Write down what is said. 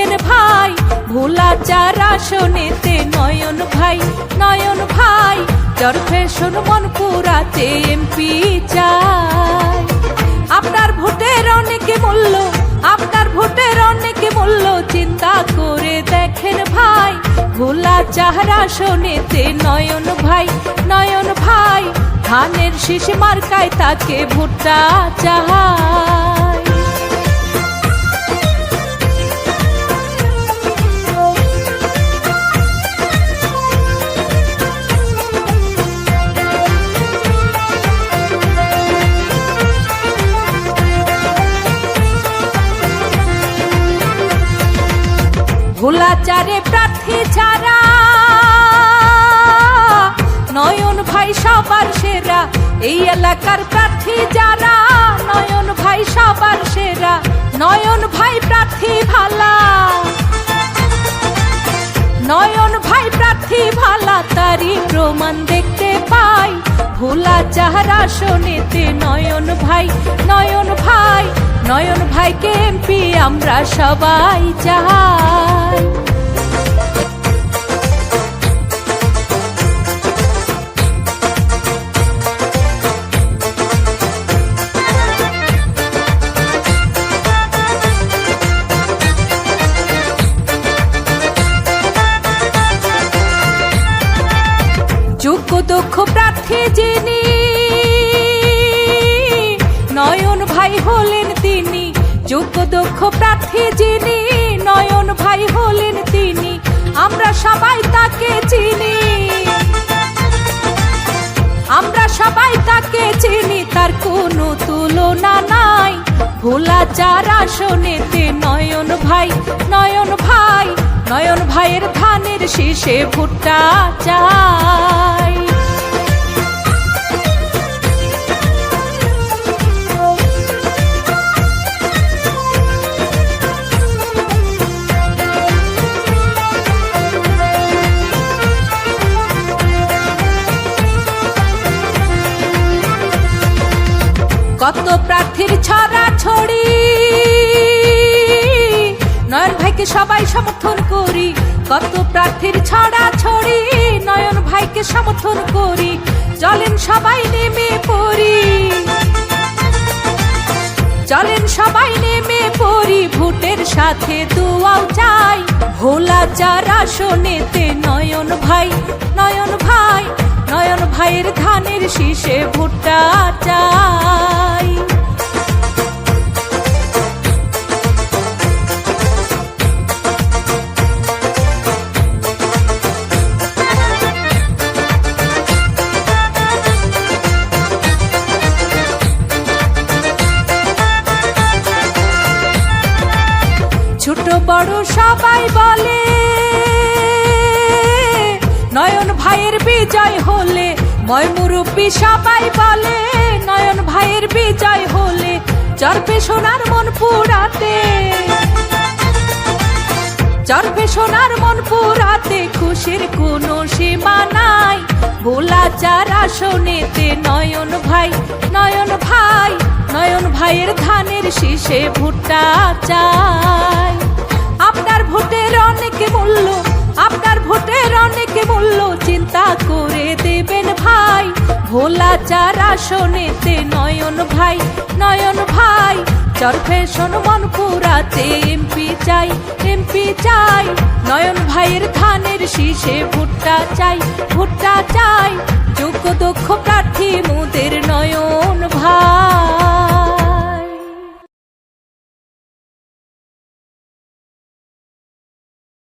আছেন ভাই। ভোলা চার আসনেতে নয়ন ভাই নয়ন ভাই জর ফেশন মন পুরাতে এমপি চাই। আপনার ভোটের অনেকে মূল্য, আপনার ভোটের অনেকে মূল্য চিন্তা করে দেখেন ভাই। ভোলা চাহারা শোনেতে নয়ন ভাই নয়ন ভাই, ধানের শিশি মার্কায় তাকে ভোটটা চাহায় ভোলাচারে প্রার্থী ছাড়া। নয়ন ভাই সবার সেরা, এই এলাকার প্রার্থী যারা? নয়ন ভাই সবার সেরা, নয়ন ভাই প্রার্থী ভালা। নয়ন ভাই প্রার্থী ভালা, তারই প্রমাণ দেখতে পাই। ভোলা চাহারা শোনেতে নয়ন ভাই নয়ন ভাই নয়ন ভাইকে এমপি আমরা সবাই চাই। যোগ্য দক্ষ প্রার্থী যিনি নয়ন ভাই হলেন যোগ্য দক্ষ প্রার্থী যিনি, নয়ন ভাই হলেন তিনি, আমরা সবাই তাকে চিনি। আমরা সবাই তাকে চিনি, তার কোনো তুলনা নাই। ভোলা চারা শোনেতে নয়ন ভাই নয়ন ভাই, নয়ন ভাইয়ের ধানের শীষে ভুট্টা চাই। কত প্রার্থীর ছড়া ছড়ি নয়ন ভাইকে সবাই সমর্থন করি, কত প্রার্থীর ছড়া ছড়ি নয়ন ভাইকে সমর্থন করি, চলেন সবাই নেমে পড়ি। চলেন সবাই নেমে পড়ি, ভোটের সাথে দুয়াও চাই। ভোলা চারা শোনেতে নয়ন ভাই নয়ন ভাই, নয়ন ভাইয়ের ধানের শীষে ভুট্টা বড় সবাই বলে, নয়ন ভাইয়ের বিজয় হলে ময় মুরব্বী সবাই বলে, নয়ন ভাইয়ের বিজয় হলে চরপে সোনার মন পুরাতে চরপে সোনার মন পুরাতে, খুশির কোনো সীমা নাই। ভোলা চারা শোনেতে নয়ন ভাই নয়ন ভাই, নয়ন ভাইয়ের ধানের শীষে ভুট্টা চাই চিন্তা করে দেবেন ভাই। ভোলা চারা শোনেতে নয়ন ভাই নয়ন ভাই। চর ফ্যাশন মন পুরাতে এমপি চাই এমপি চাই। নয়ন ভাইয়ের ধানের শীষে ভুট্টা চাই ভুট্টা চাই। যোগ্য দক্ষ প্রার্থী মুদের